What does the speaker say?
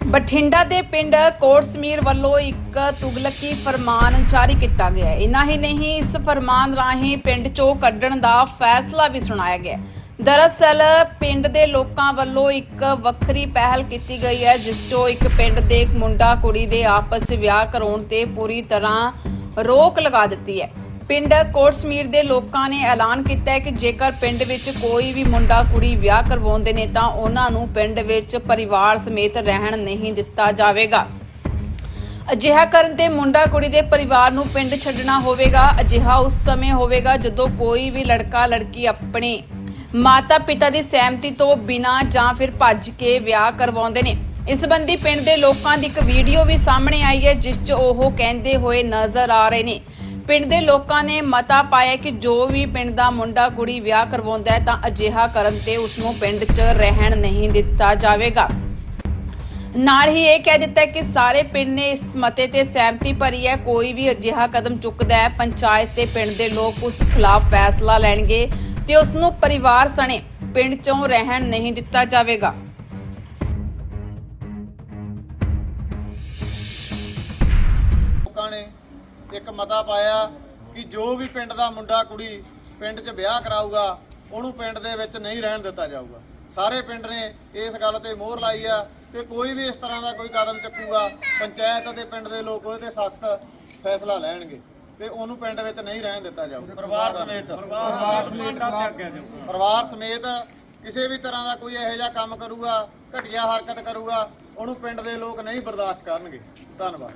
ਬਠਿੰਡਾ ਦੇ ਪਿੰਡ ਕੋਟ ਸਮੀਰ ਵੱਲੋਂ ਇੱਕ ਤੁਗਲਕੀ ਫਰਮਾਨ ਜਾਰੀ ਕੀਤਾ ਗਿਆ ਹੈ। ਇਨਾ ਹੀ ਨਹੀਂ, ਇਸ ਫਰਮਾਨ ਰਾਹੀਂ ਪਿੰਡ ਚੋਂ ਕੱਢਣ ਦਾ ਫੈਸਲਾ ਵੀ ਸੁਣਾਇਆ ਗਿਆ ਦਰਅਸਲ, ਪਿੰਡ ਦੇ ਲੋਕਾਂ ਵੱਲੋਂ ਇੱਕ ਵੱਖਰੀ ਪਹਿਲ ਕੀਤੀ ਗਈ ਹੈ, ਜਿਸ ਤੋਂ ਇੱਕ ਪਿੰਡ ਦੇ ਇੱਕ ਮੁੰਡਾ ਕੁੜੀ ਦੇ ਆਪਸ 'ਚ ਵਿਆਹ ਕਰਾਉਣ ਤੇ ਪੂਰੀ ਤਰ੍ਹਾਂ ਰੋਕ ਲਗਾ ਦਿੱਤੀ ਹੈ। ਪਿੰਡ ਕੋਟਸਮੀਰ ਦੇ ਲੋਕਾਂ ਨੇ ਐਲਾਨ ਕੀਤਾ ਹੈ ਕਿ ਜੇਕਰ ਪਿੰਡ ਵਿੱਚ ਕੋਈ ਵੀ ਮੁੰਡਾ ਕੁੜੀ ਵਿਆਹ ਕਰਵਾਉਂਦੇ ਨੇ ਤਾਂ ਉਹਨਾਂ ਨੂੰ ਪਿੰਡ ਵਿੱਚ ਪਰਿਵਾਰ ਸਮੇਤ ਰਹਿਣ ਨਹੀਂ ਦਿੱਤਾ ਜਾਵੇਗਾ। ਅਜਿਹਾ ਕਰਨ ਤੇ ਮੁੰਡਾ ਕੁੜੀ ਦੇ ਪਰਿਵਾਰ ਨੂੰ ਪਿੰਡ ਛੱਡਣਾ ਹੋਵੇਗਾ। ਅਜਿਹਾ ਉਸ ਸਮੇਂ ਹੋਵੇਗਾ ਜਦੋਂ ਕੋਈ ਵੀ ਲੜਕਾ ਲੜਕੀ ਆਪਣੇ ਮਾਤਾ ਪਿਤਾ ਦੀ ਸਹਿਮਤੀ ਤੋਂ ਬਿਨਾਂ ਜਾਂ ਫਿਰ ਭੱਜ ਕੇ ਵਿਆਹ ਕਰਵਾਉਂਦੇ ਨੇ। ਇਸ ਸੰਬੰਧੀ ਪਿੰਡ ਦੇ ਲੋਕਾਂ ਦੀ ਇੱਕ ਵੀਡੀਓ ਵੀ ਸਾਹਮਣੇ ਆਈ ਹੈ, ਜਿਸ 'ਚ ਉਹ ਕਹਿੰਦੇ ਹੋਏ ਨਜ਼ਰ ਆ ਰਹੇ ਨੇ। ਪਿੰਡ ਦੇ ਲੋਕਾਂ ਨੇ ਮਤਾ ਪਾਇਆ ਕਿ ਜੋ ਵੀ ਪਿੰਡ ਦਾ ਮੁੰਡਾ ਕੁੜੀ ਵਿਆਹ ਕਰਵਾਉਂਦਾ ਹੈ ਤਾਂ ਅਜਿਹਾ ਕਰਨ ਤੇ ਉਸ ਨੂੰ ਪਿੰਡ 'ਚ ਰਹਿਣ ਨਹੀਂ ਦਿੱਤਾ ਜਾਵੇਗਾ। ਨਾਲ ਹੀ ਇਹ ਕਹਿ ਦਿੱਤਾ ਕਿ ਸਾਰੇ ਪਿੰਡ ਨੇ ਇਸ ਮਤੇ ਤੇ ਸਹਿਮਤੀ ਭਰੀ ਹੈ। ਕੋਈ ਵੀ ਅਜਿਹਾ ਕਦਮ ਚੁੱਕਦਾ ਹੈ, ਪੰਚਾਇਤ ਤੇ ਪਿੰਡ ਦੇ ਲੋਕ ਉਸ ਖਿਲਾਫ ਫੈਸਲਾ ਲੈਣਗੇ ਤੇ ਉਸ ਨੂੰ ਪਰਿਵਾਰ ਸਣੇ ਪਿੰਡ 'ਚੋਂ ਰਹਿਣ ਨਹੀਂ ਦਿੱਤਾ ਜਾਵੇਗਾ। ਲੋਕਾਂ ਨੇ ਇੱਕ ਮਤਾ ਪਾਇਆ ਕਿ ਜੋ ਵੀ ਪਿੰਡ ਦਾ ਮੁੰਡਾ ਕੁੜੀ ਪਿੰਡ 'ਚ ਵਿਆਹ ਕਰਾਊਗਾ ਉਹਨੂੰ ਪਿੰਡ ਦੇ ਵਿੱਚ ਨਹੀਂ ਰਹਿਣ ਦਿੱਤਾ ਜਾਊਗਾ। ਸਾਰੇ ਪਿੰਡ ਨੇ ਇਸ ਗੱਲ ਤੇ ਮੋਹਰ ਲਾਈ ਆ ਕਿ ਕੋਈ ਵੀ ਇਸ ਤਰ੍ਹਾਂ ਦਾ ਕੋਈ ਕਦਮ ਚੱਕੂਗਾ ਪੰਚਾਇਤ ਅਤੇ ਪਿੰਡ ਦੇ ਲੋਕ ਉਹਦੇ ਤੇ ਸਖਤ ਫੈਸਲਾ ਲੈਣਗੇ ਤੇ ਉਹਨੂੰ ਪਿੰਡ ਵਿੱਚ ਨਹੀਂ ਰਹਿਣ ਦਿੱਤਾ ਜਾਊਗਾ। ਪਰਿਵਾਰ ਸਮੇਤ। ਪਰਿਵਾਰ ਸਮੇਤ। ਕਿਸੇ ਵੀ ਤਰ੍ਹਾਂ ਦਾ ਕੋਈ ਇਹੋ ਜਿਹਾ ਕੰਮ ਕਰੂਗਾ ਘਟੀਆ ਹਰਕਤ ਕਰੂਗਾ ਉਹਨੂੰ ਪਿੰਡ ਦੇ ਲੋਕ ਨਹੀਂ ਬਰਦਾਸ਼ਤ ਕਰਨਗੇ। ਧੰਨਵਾਦ।